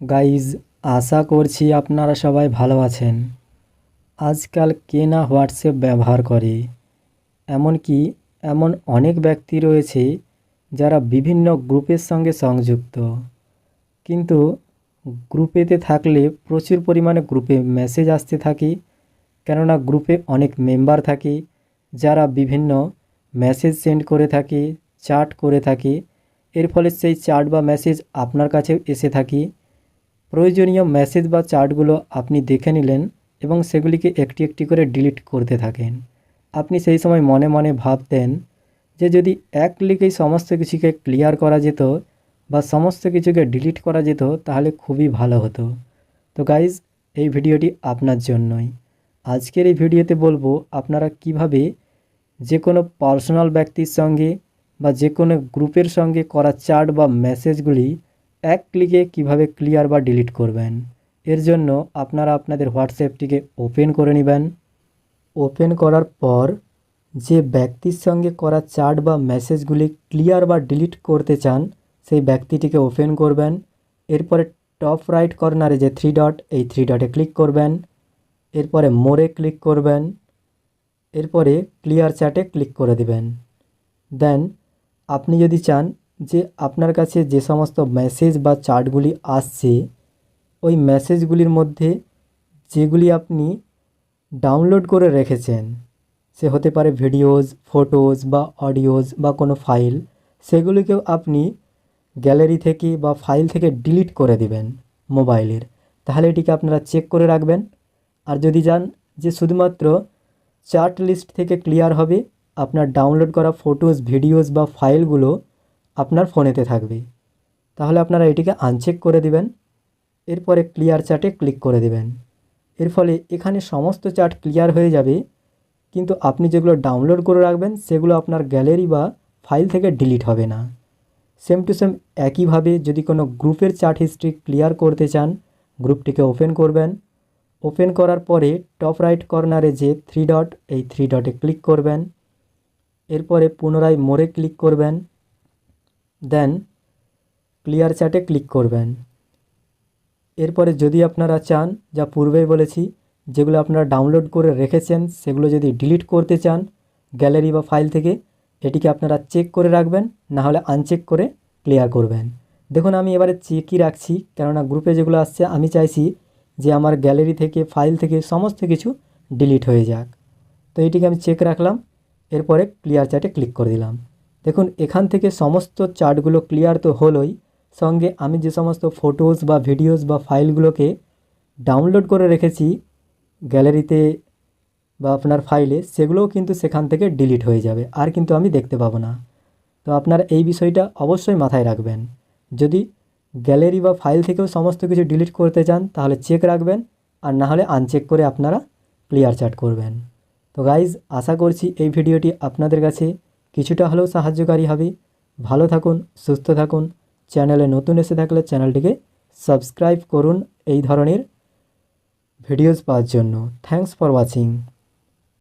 Guys আশা করছি আপনারা সবাই ভালো আছেন। আজকাল কে না হোয়াটসঅ্যাপ ব্যবহার করে? এমনকি এমন অনেক ব্যক্তি রয়েছে যারা বিভিন্ন গ্রুপের সঙ্গে সংযুক্ত। কিন্তু গ্রুপেতে থাকলে প্রচুর পরিমাণে গ্রুপে মেসেজ আসতে থাকে, কেননা গ্রুপে অনেক মেম্বার থাকে, যারা বিভিন্ন মেসেজ সেন্ড করে থাকে চ্যাট করে থাকে। এর ফলে সেই চ্যাট বা মেসেজ আপনার কাছেও এসে থাকে। প্রয়োজনীয় মেসেজ বা চার্টগুলো আপনি দেখে নিলেন এবং সেগুলিকে একটি একটি করে ডিলিট করতে থাকেন। আপনি সেই সময় মনে মনে ভাবতেন যে যদি এক ক্লিকেই সমস্ত কিছুকে ক্লিয়ার করা যেত বা সমস্ত কিছুকে ডিলিট করা যেত, তাহলে খুবই ভালো হতো। তো গাইজ এই ভিডিওটি আপনার জন্যই। আজকের এই ভিডিওতে বলব আপনারা কীভাবে যে কোনো পার্সোনাল ব্যক্তির সঙ্গে বা যে কোনো গ্রুপের সঙ্গে করা চার্ট বা মেসেজগুলি এক ক্লিকে কীভাবে ক্লিয়ার বা ডিলিট করবেন? এর জন্য আপনারা আপনাদের হোয়াটসঅ্যাপটিকে ওপেন করে নেবেন। ওপেন করার পর যে ব্যক্তির সঙ্গে করা চার্ট বা মেসেজগুলি ক্লিয়ার বা ডিলিট করতে চান, সেই ব্যক্তিটিকে ওপেন করবেন। এরপরে টপ রাইট কর্নারে যে থ্রি ডট, এই থ্রি ডটে ক্লিক করবেন। এরপরে মোরে ক্লিক করবেন। এরপরে ক্লিয়ার চ্যাটে ক্লিক করে দিবেন। দেন আপনি যদি চান যে আপনার কাছে যে সমস্ত মেসেজ বা চার্টগুলি আসছে, ওই মেসেজগুলির মধ্যে যেগুলি আপনি ডাউনলোড করে রেখেছেন, সে হতে পারে ভিডিওজ ফটোজ বা অডিওজ বা কোনো ফাইল সেগুলিকেও আপনি গ্যালারি থেকে বা ফাইল থেকে ডিলিট করে দিবেন মোবাইলের। তাহলে এটিকে আপনারা চেক করে রাখবেন। আর যদি যান যে শুধুমাত্র চার্ট লিস্ট থেকে ক্লিয়ার হবে, আপনার ডাউনলোড করা ফটোজ ভিডিওস বা ফাইলগুলো আপনার ফোনেতে থাকবে। তাহলে আপনারা এটিকে আনচেক করে দিবেন। এরপরে ক্লিয়ার চার্টে ক্লিক করে দেবেন। এর ফলে এখানে সমস্ত চার্ট ক্লিয়ার হয়ে যাবে। কিন্তু আপনি যেগুলো ডাউনলোড করে রাখবেন, সেগুলো আপনার গ্যালারি বা ফাইল থেকে ডিলিট হবে না। সেম টু সেম একইভাবে যদি কোনো গ্রুপের চার্ট হিস্ট্রি ক্লিয়ার করতে চান, গ্রুপটিকে ওপেন করবেন। ওপেন করার পরে টপ রাইট কর্নারে যে থ্রি ডট, এই থ্রি ডটে ক্লিক করবেন। এরপরে পুনরায় মোড়ে ক্লিক করবেন। দেন ক্লিয়ার চ্যাটে ক্লিক করবেন। এরপরে যদি আপনারা চান, যা পূর্বেই বলেছি, যেগুলো আপনারা ডাউনলোড করে রেখেছেন, সেগুলো যদি ডিলিট করতে চান গ্যালারি বা ফাইল থেকে, এটিকে আপনারা চেক করে রাখবেন, না হলে আনচেক করে ক্লিয়ার করবেন। দেখুন, আমি এবারে চেকই রাখছি, কেননা গ্রুপে যেগুলো আসছে, আমি চাইছি যে আমার গ্যালারি থেকে ফাইল থেকে সমস্ত কিছু ডিলিট হয়ে যাক। তো এটিকে আমি চেক রাখলাম, এরপরে ক্লিয়ার চ্যাটে ক্লিক করে দিলাম। দেখুন, এখান থেকে সমস্ত চার্টগুলো ক্লিয়ার তো হলোই। সঙ্গে আমি যে সমস্ত ফটোজ বা ভিডিওস বা ফাইলগুলোকে ডাউনলোড করে রেখেছি গ্যালারিতে বা আপনার ফাইলে, সেগুলোও কিন্তু সেখান থেকে ডিলিট হয়ে যাবে, আর কিন্তু আমি দেখতে পাবো না। তো আপনার এই বিষয়টা অবশ্যই মাথায় রাখবেন। যদি গ্যালারি বা ফাইল থেকেও সমস্ত কিছু ডিলিট করতে চান, তাহলে চেক রাখবেন, আর না হলে আনচেক করে আপনারা ক্লিয়ার চ্যাট করবেন। তো গাইজ, আশা করছি এই ভিডিওটি আপনাদের কাছে কিছুটা হলেও সাহায্যকারী হবে। ভালো থাকুন, সুস্থ থাকুন। চ্যানেলে নতুন এসে থাকলে চ্যানেলটিকে সাবস্ক্রাইব করুন এই ধরনের ভিডিওস পাওয়ার জন্য। Thanks for watching.